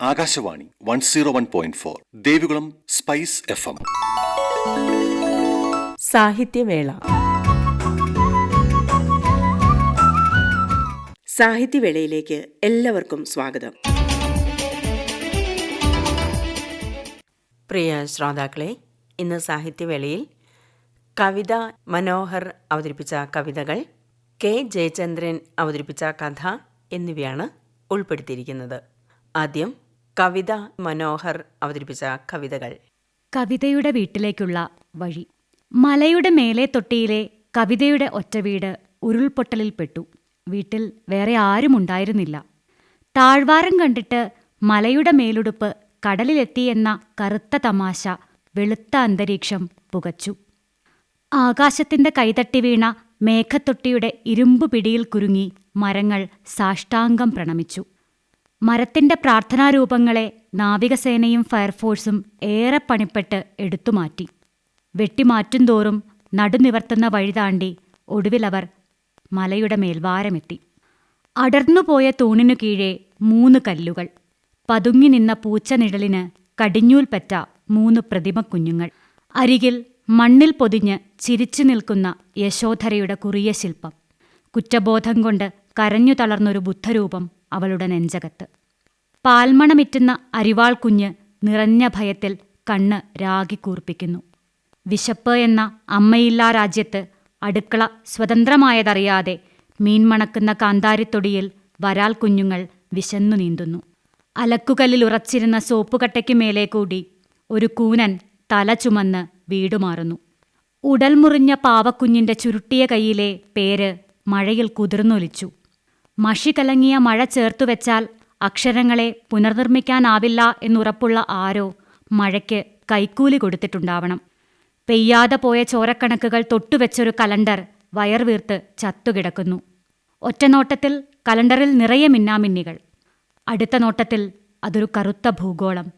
Akashvani one zero one point four Devikulam spice F M. സാഹിത്യവേള. സാഹിത്യവേളയിലേക്ക് എല്ലാവർക്കും സ്വാഗതം. പ്രിയ ശ്രോതാക്കളെ ഇന്ന് സാഹിത്യവേളയിൽ കവിത മനോഹർ അവതരിപ്പിച്ച കവിതകൾ കെ ജയചന്ദ്രൻ അവതരിപ്പിച്ച കഥ എന്നിവയാണ് ഉൾപ്പെടുത്തിയിരിക്കുന്നത്. ആദ്യം കവിത മനോഹർ അവതരിപ്പിച്ച കവിതകൾ. കവിതയുടെ വീട്ടിലേക്കുള്ള വഴി. മലയുടെ മേലെ തൊട്ടിയിലെ കവിതയുടെ ഒറ്റവീട് ഉരുൾപൊട്ടലിൽപ്പെട്ടു വീട്ടിൽ വേറെ ആരും ഉണ്ടായിരുന്നില്ല. താഴ്വാരം കണ്ടിട്ട് മലയുടെ മേലുടുപ്പ് കടലിലെത്തിയെന്ന കറുത്ത തമാശ വെളുത്ത അന്തരീക്ഷം പുകച്ചു. ആകാശത്തിന്റെ കൈതട്ടി വീണ മേഘത്തൊട്ടിയുടെ ഇരുമ്പു പിടിയിൽ കുരുങ്ങി മരങ്ങൾ സാഷ്ടാംഗം പ്രണമിച്ചു. മരത്തിന്റെ പ്രാർത്ഥനാരൂപങ്ങളെ നാവികസേനയും ഫയർഫോഴ്സും ഏറെ പണിപ്പെട്ട് എടുത്തുമാറ്റി. വെട്ടിമാറ്റുംതോറും നടുനിവർത്തുന്ന വഴി താണ്ടി ഒടുവിലവർ മലയുടെ മേൽവാരമെത്തി. അടർന്നുപോയ തൂണിനു കീഴെ മൂന്ന് കല്ലുകൾ. പതുങ്ങി നിന്ന പൂച്ചനിഴലിന് കടിഞ്ഞൂൽപ്പറ്റ മൂന്ന് പ്രതിമക്കുഞ്ഞുങ്ങൾ അരികിൽ മണ്ണിൽ പൊതിഞ്ഞ് ചിരിച്ചു നിൽക്കുന്ന യശോധരയുടെ കുറിയ ശില്പം. കുറ്റബോധം കൊണ്ട് കരഞ്ഞു തളർന്നൊരു ബുദ്ധരൂപം അവളുടെ നെഞ്ചകത്ത്. പാൽമണമിറ്റുന്ന അരിവാൾ കുഞ്ഞ് നിറഞ്ഞ ഭയത്തിൽ കണ്ണ് രാഗി കൂർപ്പിക്കുന്നു. വിശപ്പ് എന്ന അമ്മയില്ലാ രാജ്യത്ത് അടുക്കള സ്വതന്ത്രമായതറിയാതെ മീൻമണക്കുന്ന കാന്താരിത്തൊടിയിൽ വരാൽ കുഞ്ഞുങ്ങൾ വിശന്നു നീന്തുന്നു. അലക്കുകല്ലിൽ ഉറച്ചിരുന്ന സോപ്പുകട്ടയ്ക്കു മേലെ കൂടി ഒരു കൂനൻ തല ചുമന്ന് വീടുമാറുന്നു ഉടൽമുറിഞ്ഞ പാവക്കുഞ്ഞിന്റെ ചുരുട്ടിയ കൈയിലെ പേര് മഴയിൽ കുതിർന്നൊലിച്ചു. മഷി കലങ്ങിയ മഴ ചേർത്തുവെച്ചാൽ അക്ഷരങ്ങളെ പുനർനിർമ്മിക്കാനാവില്ല എന്നുറപ്പുള്ള ആരോ മഴയ്ക്ക് കൈക്കൂലി കൊടുത്തിട്ടുണ്ടാവണം. പെയ്യാതെ പോയ ചോരക്കണക്കുകൾ തൊട്ടുവെച്ചൊരു കലണ്ടർ വയർവീർത്ത് ചത്തുകിടക്കുന്നു. ഒറ്റനോട്ടത്തിൽ കലണ്ടറിൽ നിറയെ മിന്നാമിന്നികൾ. അടുത്ത നോട്ടത്തിൽ അതൊരു കറുത്ത ഭൂഗോളം.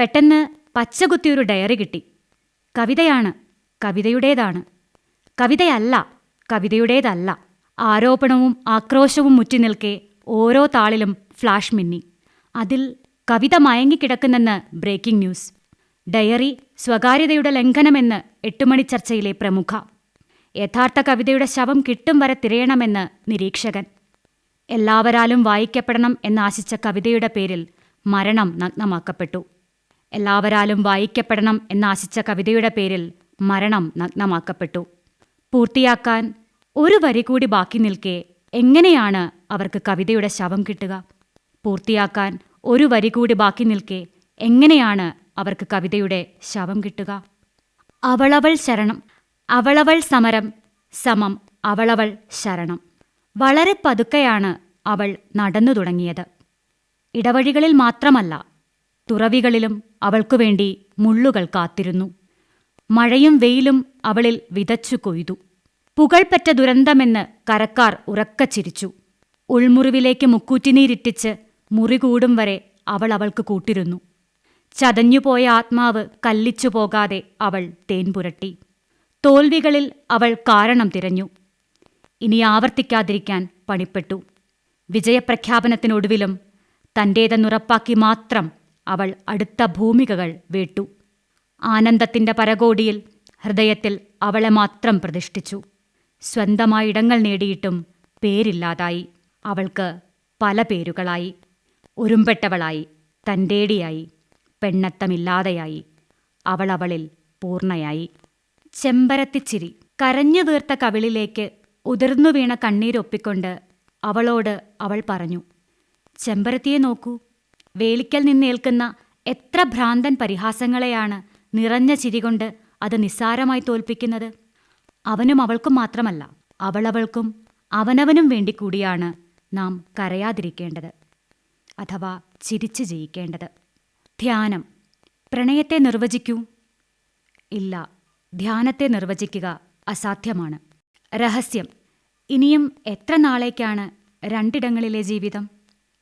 പെട്ടെന്ന് പച്ചകുത്തിയൊരു ഡയറി കിട്ടി. കവിതയാണ് കവിതയുടേതാണ്. കവിതയല്ല കവിതയുടേതല്ല. ആരോപണവും ആക്രോശവും മുറ്റിനിൽക്കെ ഓരോ താളിലും ഫ്ലാഷ് മിന്നി. അതിൽ കവിത മയങ്ങിക്കിടക്കുന്നെന്ന് ബ്രേക്കിംഗ് ന്യൂസ്. ഡയറി സ്വകാര്യതയുടെ ലംഘനമെന്ന് എട്ടുമണി ചർച്ചയിലെ പ്രമുഖ. യഥാർത്ഥ കവിതയുടെ ശവം കിട്ടും വരെ തിരയണമെന്ന് നിരീക്ഷകൻ. എല്ലാവരാലും വായിക്കപ്പെടണം എന്നാശിച്ച കവിതയുടെ പേരിൽ മരണം നഗ്നമാക്കപ്പെട്ടു. എല്ലാവരാലും വായിക്കപ്പെടണം എന്നാശിച്ച കവിതയുടെ പേരിൽ മരണം നഗ്നമാക്കപ്പെട്ടു. പൂർത്തിയാക്കാൻ ഒരു വരി കൂടി ബാക്കി നിൽക്കെ എങ്ങനെയാണ് അവർക്ക് കവിതയുടെ ശവം കിട്ടുക? പൂർത്തിയാക്കാൻ ഒരു വരി കൂടി ബാക്കി നിൽക്കെ എങ്ങനെയാണ് അവർക്ക് കവിതയുടെ ശവം കിട്ടുക? അവളവൾ ശരണം അവളവൾ സമരം സമം അവളവൾ ശരണം. വളരെ പതുക്കെയാണ് അവൾ നടന്നു തുടങ്ങിയത്. ഇടവഴികളിൽ മാത്രമല്ല തുറവികളിലും അവൾക്കു വേണ്ടി മുള്ളുകൾ കാത്തിരുന്നു. മഴയും വെയിലും അവളിൽ വിതച്ചു കൊയ്തു. പുകൾപ്പറ്റ ദുരന്തമെന്ന് കരക്കാർ ഉറക്കച്ചിരിച്ചു ഉൾമുറിവിലേക്ക് മുക്കൂറ്റിനീരിട്ടിച്ച് മുറി കൂടും വരെ അവൾ അവൾക്ക് കൂട്ടിരുന്നു. ചതഞ്ഞുപോയ ആത്മാവ് കല്ലിച്ചു പോകാതെ അവൾ തേൻപുരട്ടി തോൽവികളിൽ അവൾ കാരണം തിരഞ്ഞു. ഇനി ആവർത്തിക്കാതിരിക്കാൻ പണിപ്പെട്ടു. വിജയപ്രഖ്യാപനത്തിനൊടുവിലും തന്റേതെന്നുറപ്പാക്കി മാത്രം അവൾ അടുത്ത ഭൂമികകൾ വേട്ടു. ആനന്ദത്തിന്റെ പരകോടിയിൽ ഹൃദയത്തിൽ അവളെ മാത്രം പ്രതിഷ്ഠിച്ചു. സ്വന്തമായി ഇടങ്ങൾ നേടിയിട്ടും പേരില്ലാതായി. അവൾക്ക് പല പേരുകളായി. ഉരുമ്പെട്ടവളായി തന്റേടിയായി പെണ്ണത്തമില്ലാതെയായി. അവളവളിൽ പൂർണയായി. ചെമ്പരത്തിച്ചിരി കരഞ്ഞു തീർത്ത കവിളിലേക്ക് ഉതിർന്നു വീണ കണ്ണീരൊപ്പിക്കൊണ്ട് അവളോട് അവൾ പറഞ്ഞു ചെമ്പരത്തിയെ നോക്കൂ. വേലിക്കൽ നിന്നേൽക്കുന്ന എത്ര ഭ്രാന്തൻ പരിഹാസങ്ങളെയാണ് നിറഞ്ഞ ചിരികൊണ്ട് അത് നിസ്സാരമായി തോൽപ്പിക്കുന്നത്. അവനും അവൾക്കും മാത്രമല്ല അവളവൾക്കും അവനവനും വേണ്ടി കൂടിയാണ് നാം കരയാതിരിക്കേണ്ടത് അഥവാ ചിരിച്ചു ജയിക്കേണ്ടത്. ധ്യാനം. പ്രണയത്തെ നിർവചിക്കൂ. ഇല്ല ധ്യാനത്തെ നിർവചിക്കുക അസാധ്യമാണ്. രഹസ്യം. ഇനിയും എത്ര നാളേക്കാണ് രണ്ടിടങ്ങളിലെ ജീവിതം?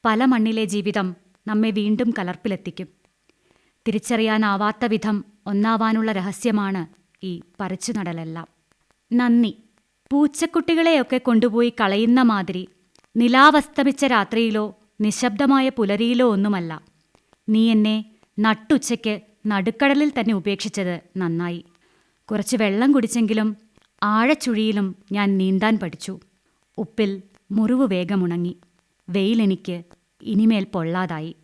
പല മണ്ണിലെ ജീവിതം നമ്മെ വീണ്ടും കലർപ്പിലെത്തിക്കും. തിരിച്ചറിയാനാവാത്ത വിധം ഒന്നാവാനുള്ള രഹസ്യമാണ് ഈ പറിച്ചുനടലെല്ലാം. നന്ദി. പൂച്ചക്കുട്ടികളെയൊക്കെ കൊണ്ടുപോയി കളയുന്ന മാതിരി നിലാവസ്തമിച്ച രാത്രിയിലോ നിശബ്ദമായ പുലരിയിലോ ഒന്നുമല്ല. നീ എന്നെ നട്ടുച്ചയ്ക്ക് നടുക്കടലിൽ തന്നെ ഉപേക്ഷിച്ചത് നന്നായി. കുറച്ച് വെള്ളം കുടിച്ചെങ്കിലും ആഴച്ചുഴിയിലും ഞാൻ നീന്താൻ പഠിച്ചു. ഉപ്പിൽ മുറിവ് വേഗമുണങ്ങി. വെയിലെനിക്ക് ഇനിമേൽ പൊള്ളാതായി.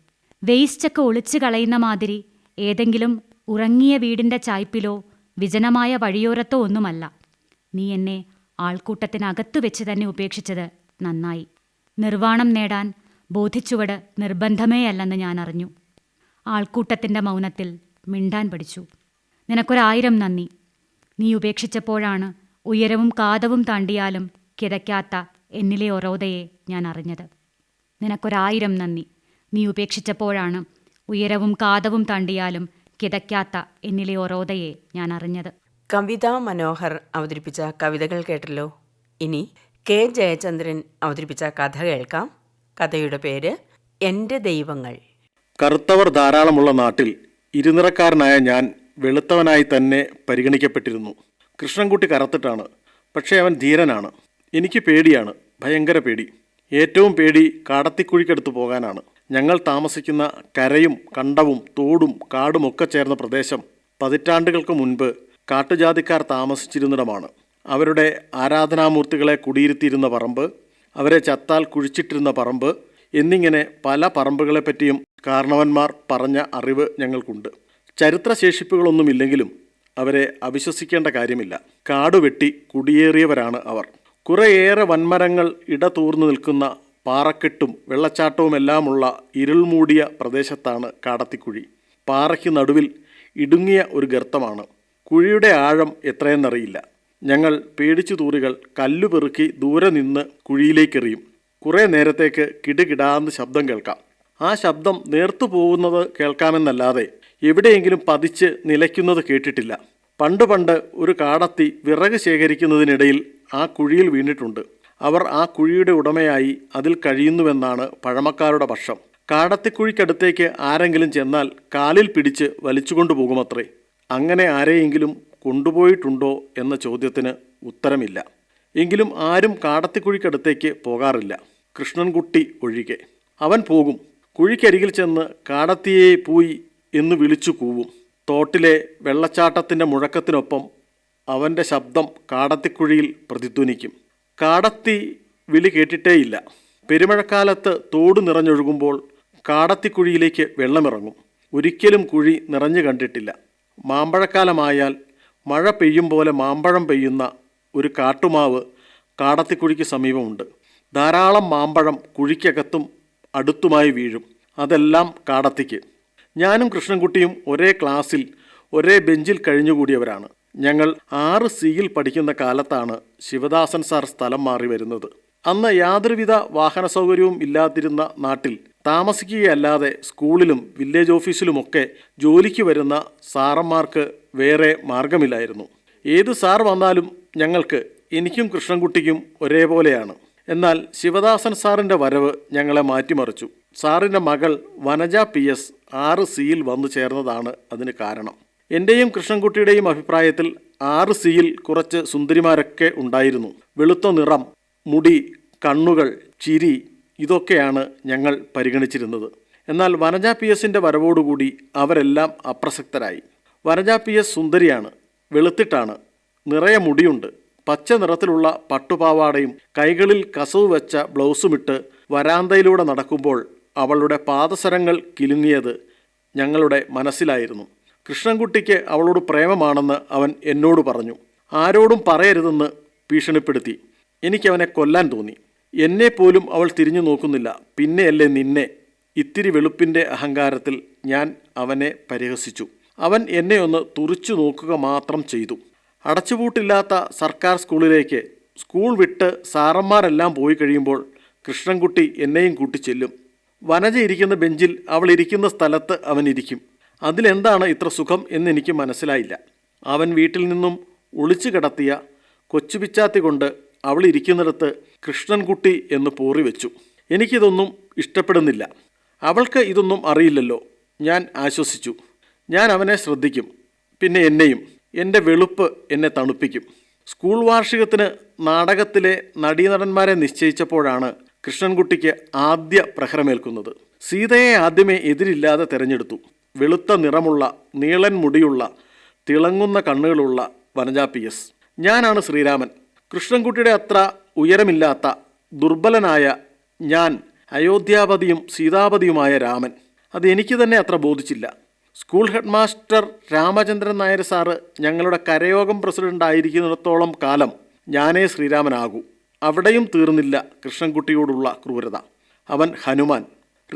വേസ്റ്റൊക്കെ ഒളിച്ചു കളയുന്ന മാതിരി ഏതെങ്കിലും ഉറങ്ങിയ വീടിന്റെ ചായ്പിലോ വിജനമായ വഴിയോരത്തോ ഒന്നുമല്ല. നീ എന്നെ ആൾക്കൂട്ടത്തിനകത്തു വെച്ച് തന്നെ ഉപേക്ഷിച്ചത് നന്നായി. നിർവാണം നേടാൻ ബോധിച്ചുവട് നിർബന്ധമേയല്ലെന്ന് ഞാൻ അറിഞ്ഞു ആൾക്കൂട്ടത്തിന്റെ മൗനത്തിൽ മിണ്ടാൻ പഠിച്ചു. നിനക്കൊരായിരം നന്ദി. നീ ഉപേക്ഷിച്ചപ്പോഴാണ് ഉയരവും കാതവും താണ്ടിയാലും കിതയ്ക്കാത്ത എന്നിലെ ഒറോതയെ ഞാൻ അറിഞ്ഞത്. നിനക്കൊരായിരം നന്ദി. നീ ഉപേക്ഷിച്ചപ്പോഴാണ് ഉയരവും കാതവും താണ്ടിയാലും കിതയ്ക്കാത്ത എന്നിലെ ഒറോതയെ ഞാൻ അറിഞ്ഞത്. കവിത മനോഹർ അവതരിപ്പിച്ച കവിതകൾ കേട്ടല്ലോ. ഇനി കെ ജയചന്ദ്രൻ അവതരിപ്പിച്ച കഥ കേൾക്കാം. കഥയുടെ പേര് എന്റെ ദൈവങ്ങൾ കറുത്തവർ ധാരാളമുള്ള നാട്ടിൽ ഇരുനിറക്കാരനായ ഞാൻ വെളുത്തവനായി തന്നെ പരിഗണിക്കപ്പെട്ടിരുന്നു. കൃഷ്ണൻകുട്ടി കറുത്തിട്ടാണ് പക്ഷേ അവൻ ധീരനാണ്. എനിക്ക് പേടിയാണ് ഭയങ്കര പേടി. ഏറ്റവും പേടി കാടത്തിക്കുഴിക്കടുത്ത് പോകാനാണ്. ഞങ്ങൾ താമസിക്കുന്ന കരയും കണ്ടവും തോടും കാടുമൊക്കെ ചേർന്ന പ്രദേശം പതിറ്റാണ്ടുകൾക്ക് മുൻപ് കാട്ടുജാതിക്കാർ താമസിച്ചിരുന്നിടമാണ്. അവരുടെ ആരാധനാമൂർത്തികളെ കുടിയിരുത്തിയിരുന്ന പറമ്പ് അവരെ ചത്താൽ കുഴിച്ചിട്ടിരുന്ന പറമ്പ് എന്നിങ്ങനെ പല പറമ്പുകളെപ്പറ്റിയും കാരണവന്മാർ പറഞ്ഞ അറിവ് ഞങ്ങൾക്കുണ്ട്. ചരിത്രശേഷിപ്പുകളൊന്നുമില്ലെങ്കിലും അവരെ അവിശ്വസിക്കേണ്ട കാര്യമില്ല. കാടുവെട്ടി കുടിയേറിയവരാണ് അവർ. കുറേയേറെ വൻമരങ്ങൾ ഇടതൂർന്നു നിൽക്കുന്ന പാറക്കെട്ടും വെള്ളച്ചാട്ടവുമെല്ലാമുള്ള ഇരുൾമൂടിയ പ്രദേശത്താണ് കാടത്തിക്കുഴി. പാറയ്ക്ക് നടുവിൽ ഇടുങ്ങിയ ഒരു ഗർത്തമാണ്. കുഴിയുടെ ആഴം എത്രയെന്നറിയില്ല. ഞങ്ങൾ പേടിച്ചു തൂറികൾ കല്ലുപെറുക്കി ദൂരെ നിന്ന് കുഴിയിലേക്കെറിയും. കുറേ നേരത്തേക്ക് കിടുകിടാന്ന് ശബ്ദം കേൾക്കാം. ആ ശബ്ദം നേർത്തു പോകുന്നത് കേൾക്കാമെന്നല്ലാതെ എവിടെയെങ്കിലും പതിച്ച് നിലയ്ക്കുന്നത് കേട്ടിട്ടില്ല. പണ്ട് പണ്ട് ഒരു കാടത്തി വിറക് ശേഖരിക്കുന്നതിനിടയിൽ ആ കുഴിയിൽ വീണിട്ടുണ്ട്. അവർ ആ കുഴിയുടെ ഉടമയായി അതിൽ കഴിയുന്നുവെന്നാണ് പഴമക്കാരുടെ പക്ഷം. കാടത്തിക്കുഴിക്കടുത്തേക്ക് ആരെങ്കിലും ചെന്നാൽ കാലിൽ പിടിച്ച് വലിച്ചുകൊണ്ടു പോകുമത്രേ അങ്ങനെ ആരെയെങ്കിലും കൊണ്ടുപോയിട്ടുണ്ടോ എന്ന ചോദ്യത്തിന് ഉത്തരമില്ല. എങ്കിലും ആരും കാടത്തിക്കുഴിക്കടുത്തേക്ക് പോകാറില്ല. കൃഷ്ണൻകുട്ടി ഒഴികെ. അവൻ പോകും. കുഴിക്കരികിൽ ചെന്ന് കാടത്തിയെ പോയി എന്ന് വിളിച്ചു കൂവും. തോട്ടിലെ വെള്ളച്ചാട്ടത്തിന്റെ മുഴക്കത്തിനൊപ്പം അവന്റെ ശബ്ദം കാടത്തിക്കുഴിയിൽ പ്രതിധ്വനിക്കും. കാടത്തി വിളി കേട്ടിട്ടേയില്ല. പെരുമഴക്കാലത്ത് തോട് നിറഞ്ഞൊഴുകുമ്പോൾ കാടത്തിക്കുഴിയിലേക്ക് വെള്ളമിറങ്ങും. ഒരിക്കലും കുഴി നിറഞ്ഞു കണ്ടിട്ടില്ല. മാമ്പഴക്കാലമായാൽ മഴ പെയ്യും പോലെ മാമ്പഴം പെയ്യുന്ന ഒരു കാട്ടുമാവ് കാടത്തിക്കുഴിക്ക് സമീപമുണ്ട്. ധാരാളം മാമ്പഴം കുഴിക്കകത്തും അടുത്തുമായി വീഴും. അതെല്ലാം കാടത്തിക്ക്. ഞാനും കൃഷ്ണൻകുട്ടിയും ഒരേ ക്ലാസ്സിൽ ഒരേ ബെഞ്ചിൽ കഴിഞ്ഞുകൂടിയവരാണ്. ഞങ്ങൾ ആറ് സിയിൽ പഠിക്കുന്ന കാലത്താണ് ശിവദാസൻ സാർ സ്ഥലം മാറി വരുന്നത്. അന്ന് യാതൊരുവിധ വാഹന സൗകര്യവും ഇല്ലാതിരുന്ന നാട്ടിൽ താമസിക്കുകയല്ലാതെ സ്കൂളിലും വില്ലേജ് ഓഫീസിലുമൊക്കെ ജോലിക്ക് വരുന്ന സാറന്മാർക്ക് വേറെ മാർഗമില്ലായിരുന്നു ഏത് സാർ വന്നാലും ഞങ്ങൾക്ക് എനിക്കും കൃഷ്ണൻകുട്ടിക്കും ഒരേപോലെയാണ്. എന്നാൽ ശിവദാസൻ സാറിന്റെ വരവ് ഞങ്ങളെ മാറ്റിമറിച്ചു. സാറിന്റെ മകൾ വനജ പി എസ് ആറ് സിയിൽ വന്നു ചേർന്നതാണ് അതിന് കാരണം. എന്റെയും കൃഷ്ണൻകുട്ടിയുടെയും അഭിപ്രായത്തിൽ ആറ് സിയിൽ കുറച്ച് സുന്ദരിമാരൊക്കെ ഉണ്ടായിരുന്നു. വെളുത്ത നിറം മുടി കണ്ണുകൾ ചിരി ഇതൊക്കെയാണ് ഞങ്ങൾ പരിഗണിച്ചിരുന്നത്. എന്നാൽ വനജ പി എസിന്റെ വരവോടുകൂടി അവരെല്ലാം അപ്രസക്തരായി. വനജ പി എസ് സുന്ദരിയാണ് വെളുത്തിട്ടാണ് നിറയെ മുടിയുണ്ട് പച്ച നിറത്തിലുള്ള പട്ടുപാവാടയും കൈകളിൽ കസവ് വെച്ച ബ്ലൗസുമിട്ട് വരാന്തയിലൂടെ നടക്കുമ്പോൾ അവളുടെ പാദസരങ്ങൾ കിലുങ്ങിയത് ഞങ്ങളുടെ മനസ്സിലായിരുന്നു. കൃഷ്ണൻകുട്ടിക്ക് അവളോട് പ്രേമമാണെന്ന് അവൻ എന്നോട് പറഞ്ഞു. ആരോടും പറയരുതെന്ന് ഭീഷണിപ്പെടുത്തി. എനിക്കവനെ കൊല്ലാൻ തോന്നി. എന്നെപ്പോലും അവൾ തിരിഞ്ഞു നോക്കുന്നില്ല. പിന്നെയല്ലേ നിന്നെ? ഇത്തിരി വെളുപ്പിന്റെ അഹങ്കാരത്തിൽ ഞാൻ അവനെ പരിഹസിച്ചു. അവൻ എന്നെ ഒന്ന് തുറിച്ചു നോക്കുക മാത്രം ചെയ്തു. അടച്ചുപൂട്ടില്ലാത്ത സർക്കാർ സ്കൂളിലേക്ക് സ്കൂൾ വിട്ട് സാറന്മാരെല്ലാം പോയി കഴിയുമ്പോൾ കൃഷ്ണൻകുട്ടി എന്നെയും കൂട്ടി ചെല്ലും. വനജ ഇരിക്കുന്ന ബെഞ്ചിൽ അവൾ ഇരിക്കുന്ന സ്ഥലത്ത് അവൻ ഇരിക്കും. അതിലെന്താണ് ഇത്ര സുഖം എന്നെനിക്ക് മനസ്സിലായില്ല. അവൻ വീട്ടിൽ നിന്നും ഒളിച്ചു കിടത്തിയ കൊച്ചുപിച്ചാത്തി കൊണ്ട് അവൾ ഇരിക്കുന്നിടത്ത് കൃഷ്ണൻകുട്ടി എന്ന് പോറി വെച്ചു. എനിക്കിതൊന്നും ഇഷ്ടപ്പെടുന്നില്ല. അവൾക്ക് ഇതൊന്നും അറിയില്ലല്ലോ. ഞാൻ ആശ്വസിച്ചു. ഞാൻ അവനെ ശ്രദ്ധിക്കും. പിന്നെ എന്നെയും. എന്റെ വെളുപ്പ് എന്നെ തണുപ്പിക്കും. സ്കൂൾ വാർഷികത്തിന് നാടകത്തിലെ നടീനടന്മാരെ നിശ്ചയിച്ചപ്പോഴാണ് കൃഷ്ണൻകുട്ടിക്ക് ആദ്യ പ്രഹരമേൽക്കുന്നത്. സീതയെ ആദ്യമേ എതിരില്ലാതെ തിരഞ്ഞെടുത്തു. വെളുത്ത നിറമുള്ള നീളൻ മുടിയുള്ള തിളങ്ങുന്ന കണ്ണുകളുള്ള വനജ പി എസ്. ഞാനാണ് ശ്രീരാമൻ. കൃഷ്ണൻകുട്ടിയുടെ അത്ര ഉയരമില്ലാത്ത ദുർബലനായ ഞാൻ അയോധ്യാപതിയും സീതാപതിയുമായ രാമൻ. അത് എനിക്ക് തന്നെ അത്ര ബോധിച്ചില്ല. School headmaster Ramachandran Nair sir ഞങ്ങളുടെ കരയോഗം പ്രസിഡന്റ് ആയിരിക്കുന്നിടത്തോളം കാലം ഞാനേ ശ്രീരാമനാകൂ. അവിടെയും തീർന്നില്ല കൃഷ്ണൻകുട്ടിയോടുള്ള ക്രൂരത. അവൻ ഹനുമാൻ.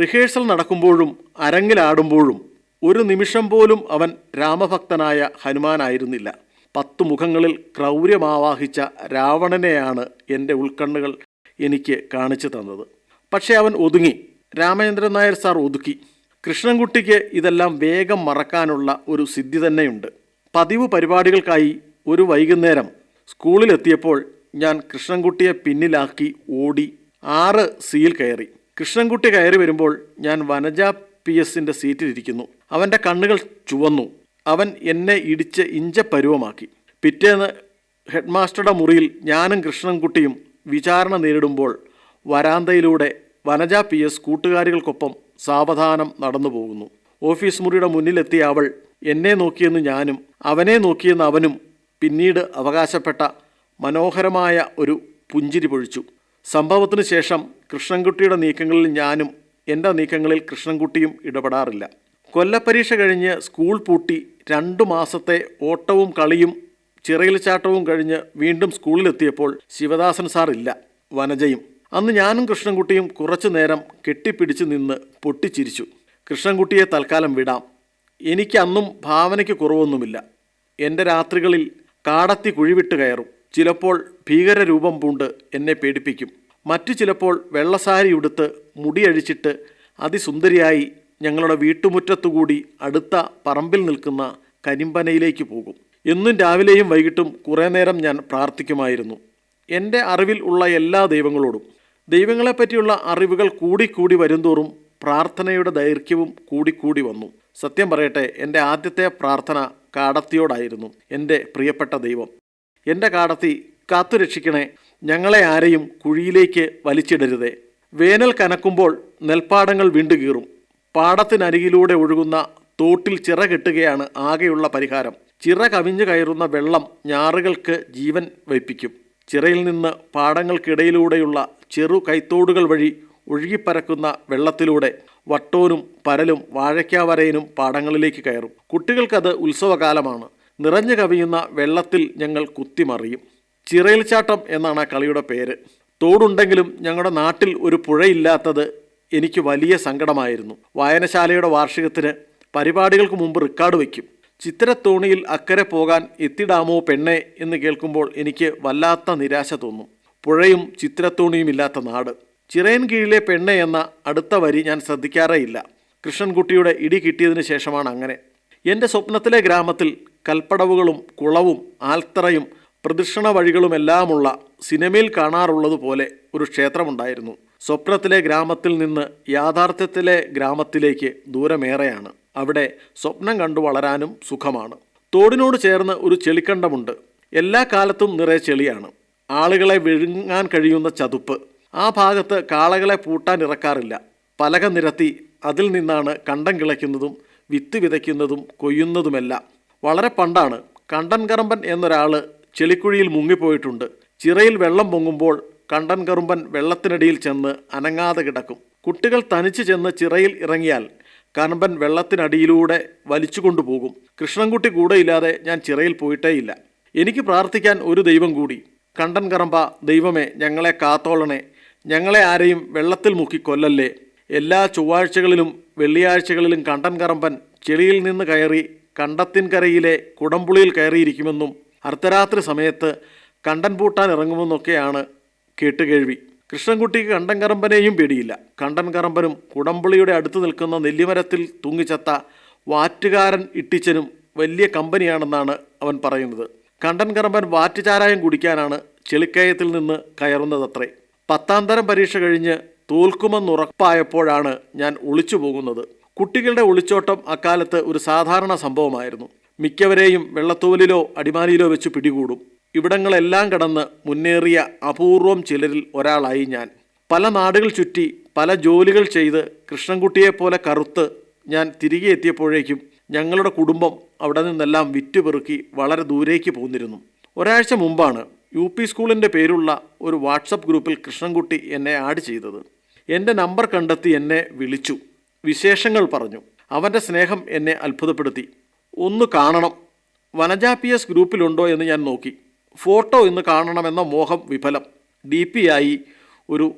റിഹേഴ്സൽ നടക്കുമ്പോഴും അരങ്ങിലാടുമ്പോഴും ഒരു നിമിഷം പോലും അവൻ രാമഭക്തനായ ഹനുമാനായിരുന്നില്ല. പത്തു മുഖങ്ങളിൽ ക്രൗര്യമാവാഹിച്ച രാവണനെയാണ് എന്റെ ഉൾക്കണ്ണുകൾ എനിക്ക് കാണിച്ചു തന്നത്. പക്ഷേ അവൻ ഒതുങ്ങി. രാമചന്ദ്രൻ നായർ സാർ ഒതുക്കി. കൃഷ്ണൻകുട്ടിക്ക് ഇതെല്ലാം വേഗം മറക്കാനുള്ള ഒരു സിദ്ധി തന്നെയുണ്ട്. പതിവ് പരിപാടികൾക്കായി ഒരു വൈകുന്നേരം സ്കൂളിലെത്തിയപ്പോൾ ഞാൻ കൃഷ്ണൻകുട്ടിയെ പിന്നിലാക്കി ഓടി ആറ് സിയിൽ കയറി. കൃഷ്ണൻകുട്ടി കയറി വരുമ്പോൾ ഞാൻ വനജ പി എസിന്റെ സീറ്റിലിരിക്കുന്നു. അവന്റെ കണ്ണുകൾ ചുവന്നു. അവൻ എന്നെ ഇടിച്ച് ഇഞ്ചപ്പരുവമാക്കി. പിറ്റേന്ന് ഹെഡ്മാസ്റ്ററുടെ മുറിയിൽ ഞാനും കൃഷ്ണൻകുട്ടിയും വിചാരണ നേരിടുമ്പോൾ വരാന്തയിലൂടെ വനജ പി എസ് കൂട്ടുകാരികൾക്കൊപ്പം സാവധാനം നടന്നു പോകുന്നു. ഓഫീസ് മുറിയുടെ മുന്നിലെത്തിയ അവൾ എന്നെ നോക്കിയെന്ന് ഞാനും അവനെ നോക്കിയെന്ന് അവനും പിന്നീട് അവകാശപ്പെട്ട മനോഹരമായ ഒരു പുഞ്ചിരി പൊഴിച്ചു. സംഭവത്തിന് ശേഷം കൃഷ്ണൻകുട്ടിയുടെ നീക്കങ്ങളിൽ ഞാനും എന്റെ നീക്കങ്ങളിൽ കൃഷ്ണൻകുട്ടിയും ഇടപെടാറില്ല. കൊല്ലപ്പരീക്ഷ കഴിഞ്ഞ് സ്കൂൾ പൂട്ടി രണ്ടു മാസത്തെ ഓട്ടവും കളിയും ചിറയിൽ ചാട്ടവും കഴിഞ്ഞ് വീണ്ടും സ്കൂളിലെത്തിയപ്പോൾ ശിവദാസൻ സാർ ഇല്ല വനജയും. അന്ന് ഞാനും കൃഷ്ണൻകുട്ടിയും കുറച്ചു നേരം കെട്ടിപ്പിടിച്ച് നിന്ന് പൊട്ടിച്ചിരിച്ചു. കൃഷ്ണൻകുട്ടിയെ തൽക്കാലം വിടാം. എനിക്ക് അന്നും ഭാവനയ്ക്ക് കുറവൊന്നുമില്ല. എന്റെ രാത്രികളിൽ കാടത്തി കുഴിവിട്ട് കയറും. ചിലപ്പോൾ ഭീകരരൂപം പൂണ്ട് എന്നെ പേടിപ്പിക്കും. മറ്റു ചിലപ്പോൾ വെള്ളസാരി ഉടുത്ത് മുടിയഴിച്ചിട്ട് അതിസുന്ദരിയായി ഞങ്ങളുടെ വീട്ടുമുറ്റത്തുകൂടി അടുത്ത പറമ്പിൽ നിൽക്കുന്ന കരിമ്പനയിലേക്ക് പോകും. എന്നും രാവിലെയും വൈകിട്ടും കുറേ നേരം ഞാൻ പ്രാർത്ഥിക്കുമായിരുന്നു. എന്റെ അറിവിൽ ഉള്ള എല്ലാ ദൈവങ്ങളോടും. ദൈവങ്ങളെപ്പറ്റിയുള്ള അറിവുകൾ കൂടിക്കൂടി വരുംതോറും പ്രാർത്ഥനയുടെ ദൈർഘ്യവും കൂടിക്കൂടി വന്നു. സത്യം പറയട്ടെ എന്റെ ആദ്യത്തെ പ്രാർത്ഥന കാടത്തിയോടായിരുന്നു. എന്റെ പ്രിയപ്പെട്ട ദൈവം എന്റെ കാടത്തി കാത്തുരക്ഷിക്കണേ ഞങ്ങളെ ആരെയും കുഴിയിലേക്ക് വലിച്ചിടരുതേ. വേനൽ കനക്കുമ്പോൾ നെൽപ്പാടങ്ങൾ വിണ്ടുകീറും പാടത്തിനരികിലൂടെ ഒഴുകുന്ന തോട്ടിൽ ചിറ കെട്ടുകയാണ് ആകെയുള്ള പരിഹാരം. ചിറ കവിഞ്ഞു കയറുന്ന വെള്ളം ഞാറുകൾക്ക് ജീവൻ വയ്പ്പിക്കും ചിറയിൽ നിന്ന് പാടങ്ങൾക്കിടയിലൂടെയുള്ള ചെറു കൈത്തോടുകൾ വഴി ഒഴുകിപ്പരക്കുന്ന വെള്ളത്തിലൂടെ വട്ടോനും പരലും വാഴയ്ക്കാവരയനും പാടങ്ങളിലേക്ക് കയറും. കുട്ടികൾക്കത് ഉത്സവകാലമാണ്. നിറഞ്ഞു കവിയുന്ന വെള്ളത്തിൽ ഞങ്ങൾ കുത്തിമറിയും. ചിറയിൽ ചാട്ടം എന്നാണ് കളിയുടെ പേര്. തോടുണ്ടെങ്കിലും ഞങ്ങളുടെ നാട്ടിൽ ഒരു പുഴയില്ലാത്തത് എനിക്ക് വലിയ സങ്കടമായിരുന്നു. വായനശാലയുടെ വാർഷികത്തിന് പരിപാടികൾക്ക് മുമ്പ് റെക്കോർഡ് വയ്ക്കും. ചിത്രത്തോണിയിൽ അക്കരെ പോകാൻ എത്തിടാമോ പെണ്ണെ എന്ന് കേൾക്കുമ്പോൾ എനിക്ക് വല്ലാത്ത നിരാശ തോന്നും. പുഴയും ചിത്രത്തോണിയും ഇല്ലാത്ത നാട്. ചിറയൻ കീഴിലെ പെണ്ണെ എന്ന അടുത്ത വരി ഞാൻ ശ്രദ്ധിക്കാറേയില്ല. കൃഷ്ണൻകുട്ടിയുടെ ഇടി കിട്ടിയതിന് ശേഷമാണ് അങ്ങനെ. എന്റെ സ്വപ്നത്തിലെ ഗ്രാമത്തിൽ കൽപ്പടവുകളും കുളവും ആൽത്തറയും പ്രദക്ഷിണ വഴികളുമെല്ലാമുള്ള സിനിമയിൽ കാണാറുള്ളതുപോലെ ഒരു ക്ഷേത്രമുണ്ടായിരുന്നു. സ്വപ്നത്തിലെ ഗ്രാമത്തിൽ നിന്ന് യാഥാർത്ഥ്യത്തിലെ ഗ്രാമത്തിലേക്ക് ദൂരമേറെയാണ്. അവിടെ സ്വപ്നം കണ്ടു വളരാനും സുഖമാണ്. തോടിനോട് ചേർന്ന് ഒരു ചെളിക്കണ്ടമുണ്ട്. എല്ലാ കാലത്തും നിറയെ ചെളിയാണ്. ആളുകളെ വിഴുങ്ങാൻ കഴിയുന്ന ചതുപ്പ്. ആ ഭാഗത്ത് കാളകളെ പൂട്ടാൻ ഇറക്കാറില്ല. പലക നിരത്തി അതിൽ നിന്നാണ് കണ്ടം കിളയ്ക്കുന്നതും വിത്ത് വിതയ്ക്കുന്നതും കൊയ്യുന്നതുമെല്ലാം. വളരെ പണ്ടാണ്. കണ്ടൻകറമ്പൻ എന്നൊരാൾ ചെളിക്കുഴിയിൽ മുങ്ങിപ്പോയിട്ടുണ്ട്. ചിറയിൽ വെള്ളം പൊങ്ങുമ്പോൾ കണ്ടൻ കറുമ്പൻ വെള്ളത്തിനടിയിൽ ചെന്ന് അനങ്ങാതെ കിടക്കും. കുട്ടികൾ തനിച്ചു ചെന്ന് ചിറയിൽ ഇറങ്ങിയാൽ കറുമ്പൻ വെള്ളത്തിനടിയിലൂടെ വലിച്ചു കൊണ്ടുപോകും കൃഷ്ണൻകുട്ടി കൂടെയില്ലാതെ ഞാൻ ചിറയിൽ പോയിട്ടേയില്ല. എനിക്ക് പ്രാർത്ഥിക്കാൻ ഒരു ദൈവം കൂടി. കണ്ടൻ കറമ്പ ദൈവമേ ഞങ്ങളെ കാത്തോളണേ. ഞങ്ങളെ ആരെയും വെള്ളത്തിൽ മുക്കി കൊല്ലല്ലേ. എല്ലാ ചൊവ്വാഴ്ചകളിലും വെള്ളിയാഴ്ചകളിലും കണ്ടൻ കറമ്പൻ ചെളിയിൽ നിന്ന് കയറി കണ്ടത്തിൻകരയിലെ കുടംപുളിയിൽ കയറിയിരിക്കുമെന്നും അർദ്ധരാത്രി സമയത്ത് കണ്ടൻ പൂട്ടാൻ ഇറങ്ങുമെന്നൊക്കെയാണ് കേട്ടുകേഴ്വി കൃഷ്ണൻകുട്ടിക്ക് കണ്ടൻ കറമ്പനെയും പേടിയില്ല. കണ്ടൻ കറമ്പനും കുടംപുളിയുടെ അടുത്ത് നിൽക്കുന്ന നെല്ലിമരത്തിൽ തൂങ്ങിച്ചത്ത വാറ്റുകാരൻ ഇട്ടിച്ചനും വലിയ കമ്പനിയാണെന്നാണ് അവൻ പറയുന്നത്. കണ്ടൻ കറമ്പൻ വാറ്റുചാരായം കുടിക്കാനാണ് ചെളിക്കയത്തിൽ നിന്ന് കയറുന്നതത്രേ. പത്താം തരം പരീക്ഷ കഴിഞ്ഞ് തോൽക്കുമെന്നുറപ്പായപ്പോഴാണ് ഞാൻ ഒളിച്ചു പോകുന്നത്. കുട്ടികളുടെ ഒളിച്ചോട്ടം അക്കാലത്ത് ഒരു സാധാരണ സംഭവമായിരുന്നു. മിക്കവരെയും വെള്ളത്തോലിലോ അടിമാലിയിലോ വെച്ച് പിടികൂടും. ഇവിടങ്ങളെല്ലാം കടന്ന് മുന്നേറിയ അപൂർവം ചിലരിൽ ഒരാളായി ഞാൻ. പല നാടുകൾ ചുറ്റി പല ജോലികൾ ചെയ്ത് കൃഷ്ണൻകുട്ടിയെപ്പോലെ കറുത്ത് ഞാൻ തിരികെ എത്തിയപ്പോഴേക്കും ഞങ്ങളുടെ കുടുംബം അവിടെ നിന്നെല്ലാം വിറ്റുപെറുക്കി വളരെ ദൂരേക്ക് പോന്നിരുന്നു. ഒരാഴ്ച മുമ്പാണ് യു പി സ്കൂളിന്റെ പേരുള്ള ഒരു വാട്സപ്പ് ഗ്രൂപ്പിൽ കൃഷ്ണൻകുട്ടി എന്നെ ആഡ് ചെയ്തത്. എന്റെ നമ്പർ കണ്ടെത്തി എന്നെ വിളിച്ചു. വിശേഷങ്ങൾ പറഞ്ഞു. അവന്റെ സ്നേഹം എന്നെ അത്ഭുതപ്പെടുത്തി. ഒന്ന് കാണണം. വനജ പി എസ് ഗ്രൂപ്പിലുണ്ടോ എന്ന് ഞാൻ നോക്കി. ഫോട്ടോ ഇന്ന് കാണണമെന്ന മോഹം വിഫലം. ഡി പി ആയി ഒരു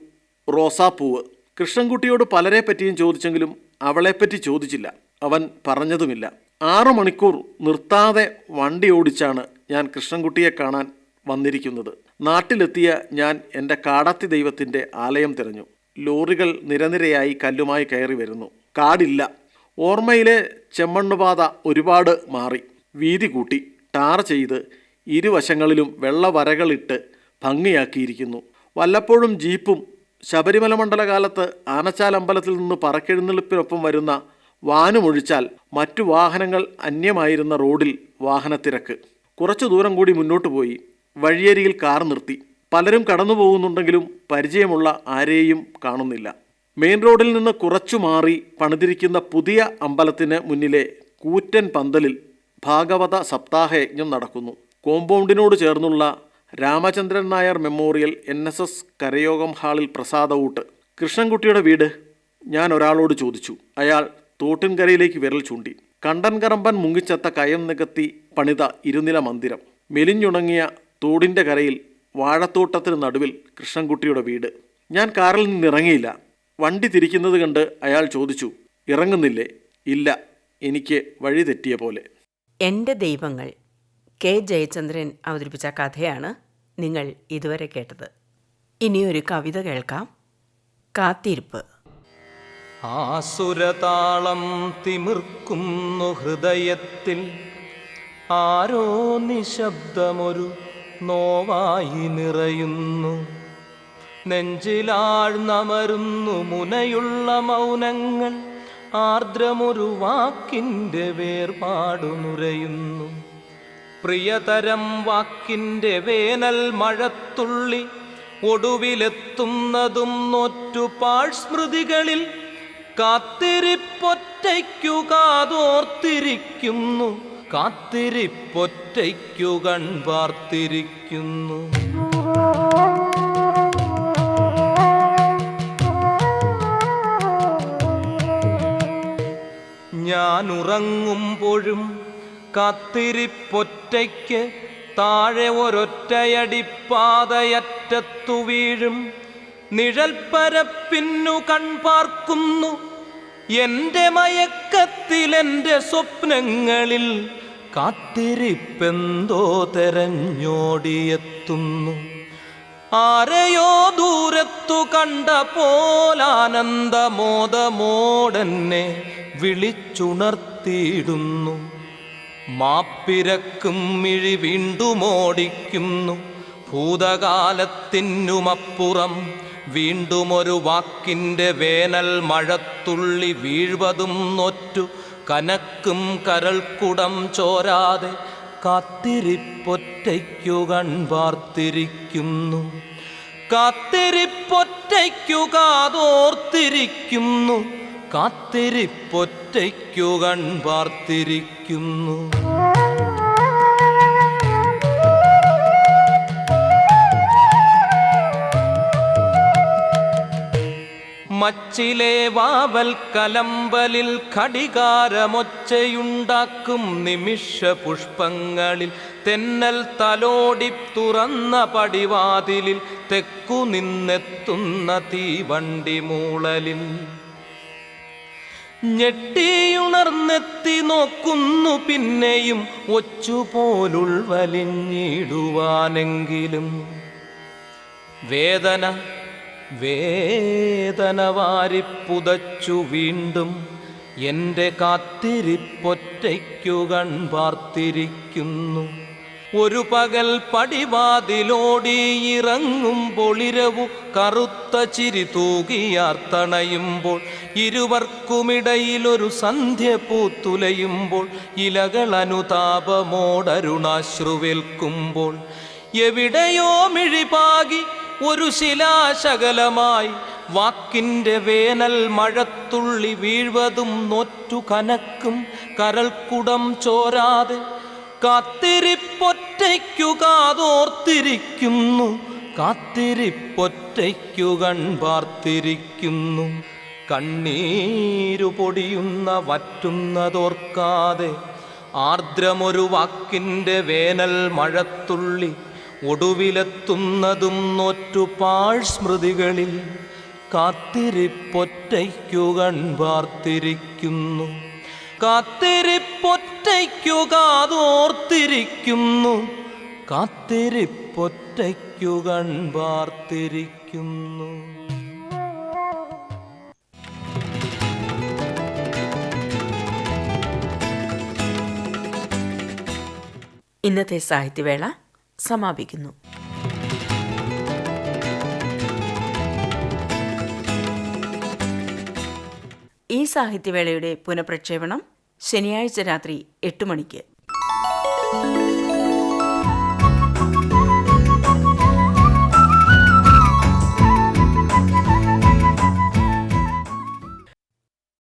റോസാപ്പൂവ്. കൃഷ്ണൻകുട്ടിയോട് പലരെ പറ്റിയും ചോദിച്ചെങ്കിലും അവളെപ്പറ്റി ചോദിച്ചില്ല. അവൻ പറഞ്ഞതുമില്ല. ആറു മണിക്കൂർ നിർത്താതെ വണ്ടി ഓടിച്ചാണ് ഞാൻ കൃഷ്ണൻകുട്ടിയെ കാണാൻ വന്നിരിക്കുന്നത്. നാട്ടിലെത്തിയ ഞാൻ എന്റെ കാടത്തി ദൈവത്തിന്റെ ആലയം തിരഞ്ഞു. ലോറികൾ നിരനിരയായി കല്ലുമായി കയറി വരുന്നു. കാടില്ല. ഓർമ്മയിലെ ചെമ്മണ്ണുപാത ഒരുപാട് മാറി. വീതി കൂട്ടി. ടാർ ചെയ്ത് ഇരുവശങ്ങളിലും വെള്ളവരകളിട്ട് ഭംഗിയാക്കിയിരിക്കുന്നു. വല്ലപ്പോഴും ജീപ്പും ശബരിമല മണ്ഡലകാലത്ത് ആനച്ചാൽ അമ്പലത്തിൽ നിന്ന് പറക്കെഴുന്നള്ളിപ്പിനൊപ്പം വരുന്ന വാനുമൊഴിച്ചാൽ മറ്റു വാഹനങ്ങൾ അന്യമായിരുന്ന റോഡിൽ വാഹനത്തിരക്ക്. കുറച്ചു ദൂരം കൂടി മുന്നോട്ട് പോയി വഴിയരികിൽ കാർ നിർത്തി. പലരും കടന്നു പോകുന്നുണ്ടെങ്കിലും പരിചയമുള്ള ആരെയും കാണുന്നില്ല. മെയിൻ റോഡിൽ നിന്ന് കുറച്ചു മാറി പണിതിരിക്കുന്ന പുതിയ അമ്പലത്തിന് മുന്നിലെ കൂറ്റൻ പന്തലിൽ ഭാഗവത സപ്താഹയജ്ഞം നടക്കുന്നു. കോമ്പൗണ്ടിനോട് ചേർന്നുള്ള Ramachandran Nair memorial N S S കരയോഗം ഹാളിൽ പ്രസാദവൂട്ട്. കൃഷ്ണൻകുട്ടിയുടെ വീട് ഞാൻ ഒരാളോട് ചോദിച്ചു. അയാൾ തോട്ടിൻകരയിലേക്ക് വിരൽ ചൂണ്ടി. കണ്ടൻകറമ്പൻ മുങ്ങിച്ചത്ത കയം നികത്തി പണിത ഇരുനില മന്ദിരം. മെലിഞ്ഞുണങ്ങിയ തോടിന്റെ കരയിൽ വാഴത്തോട്ടത്തിന് നടുവിൽ കൃഷ്ണൻകുട്ടിയുടെ വീട്. ഞാൻ കാറിൽ നിന്ന് ഇറങ്ങിയില്ല വണ്ടി തിരിക്കുന്നത് കണ്ട് അയാൾ ചോദിച്ചു ഇറങ്ങുന്നില്ലേ? ഇല്ല. എനിക്ക് വഴി തെറ്റിയ പോലെ. എന്റെ ദൈവങ്ങൾ കെ ജയചന്ദ്രൻ അവതരിപ്പിച്ച കഥയാണ് നിങ്ങൾ ഇതുവരെ കേട്ടത്. ഇനിയൊരു കവിത കേൾക്കാം. കാത്തിരിപ്പ്. ആസുരതാളം തിമിർക്കുന്നു ഹൃദയത്തിൽ. ആരോ നിശബ്ദമൊരു നോവായി നിറയുന്നു. നെഞ്ചിലാഴ്ന്നമരുന്നു മുനയുള്ള മൗനങ്ങൾ. ആർദ്രമൊരു വാക്കിന്റെ വേർപാടു നുരയുന്നു പ്രിയതരം വാക്കിന്റെ വേനൽ മഴത്തുള്ളി ഒടുവിലെത്തുന്നതും നോറ്റുപാൾ സ്മൃതികളിൽ കാത്തിരിപ്പൊറ്റയ്ക്കു കാതോർത്തിരിക്കുന്നു കാത്തിരിപ്പൊറ്റയ്ക്കു കൺപാർത്തിരിക്കുന്നു. ഞാൻ ഉറങ്ങുമ്പോഴും കാത്തിരിപ്പൊറ്റയ്ക്ക് താഴെ ഒരൊറ്റയടിപ്പാതയറ്റത്തു വീഴും. നിഴൽപ്പരപ്പിന്നു കൺപാർക്കുന്നു എന്റെ മയക്കത്തിൽ എന്റെ സ്വപ്നങ്ങളിൽ കാത്തിരിപ്പെന്തോ തെരഞ്ഞോടിയെത്തുന്നു. ആരെയോ ദൂരത്തു കണ്ട പോലാനന്ദമോദമോടെന്നെ വിളിച്ചുണർത്തിയിടുന്നു. മാപ്പിരക്കും മിഴി വീണ്ടുമോടിക്കുന്നു. ഭൂതകാലത്തിനുമപ്പുറം വീണ്ടുമൊരു വാക്കിന്റെ വേനൽ മഴത്തുള്ളി വീഴ്വതും നൊറ്റു. കനക്കും കരൾക്കുടം ചോരാതെ കാത്തിരിപ്പൊറ്റയ്ക്കു കൺപാർത്തിരിക്കുന്നു. കാത്തിരിപ്പൊറ്റയ്ക്കു കാതോർത്തിരിക്കുന്നു. കാത്തിരിപ്പൊറ്റയ്ക്കു കൺപാർത്തിരിക്കുന്നു. മച്ചിലെ വാവൽ കലമ്പലിൽ ഘടികാരമൊച്ചയുണ്ടാക്കും നിമിഷ പുഷ്പങ്ങളിൽ തെന്നൽ തലോടി തുറന്ന പടിവാതിലിൽ തെക്കു നിന്നെത്തുന്ന തീവണ്ടി മൂളലിൽ ഞെട്ടിയുണർന്നെത്തി നോക്കുന്നു പിന്നെയും ഒച്ചുപോലുൾ വലിഞ്ഞിടുവാനെങ്കിലും വേദന വേദന വാരിപ്പുതച്ചു വീണ്ടും എന്റെ കാത്തിരിപ്പൊറ്റയ്ക്കു കൺപാർത്തിരിക്കുന്നു. ഒരു പകൽ പടിവാതിലോടി ഇറങ്ങും പൊളിരവു കറുത്ത ചിരി തൂകിയാർത്തണയുമ്പോൾ ഇരുവർക്കുമിടയിലൊരു സന്ധ്യ പൂത്തുലയുമ്പോൾ. ഇലകൾ അനുതാപമോടരുണാശ്രുവേൽക്കുമ്പോൾ. എവിടെയോ മിഴിപാകി ഒരു ശിലാശകലമായി. വാക്കിന്റെ വേനൽ മഴത്തുള്ളി വീഴ്വതും നോറ്റു കനക്കും. കരൾക്കുടം ചോരാതെ കാത്തിരിപ്പൊറ്റയ്ക്കു കാതോർത്തിരിക്കുന്നു. കാത്തിരിപ്പൊറ്റയ്ക്കു കൺപാർത്തിരിക്കുന്നു കണ്ണീരു പൊടിയുന്ന വറ്റുന്നതോർക്കാതെ ആർദ്രമൊരു വാക്കിന്റെ വേനൽ മഴത്തുള്ളി ഒടുവിലെത്തുന്നതും നോറ്റുപാൾ സ്മൃതികളിൽ കാത്തിരിപ്പൊറ്റയ്ക്കു കൺപാർത്തിരിക്കുന്നു കാത്തിരിപ്പൊറ്റയ്ക്കു കാതോർത്തിരിക്കുന്നു. കാത്തിരിപ്പൊറ്റയ്ക്കു കൺപാർത്തിരിക്കുന്നു. ഇന്നത്തെ സാഹിത്യവേള സമാപിക്കുന്നു. ഈ സാഹിത്യവേളയുടെ പുനഃപ്രക്ഷേപണം ശനിയാഴ്ച രാത്രി എട്ട് മണിക്ക്.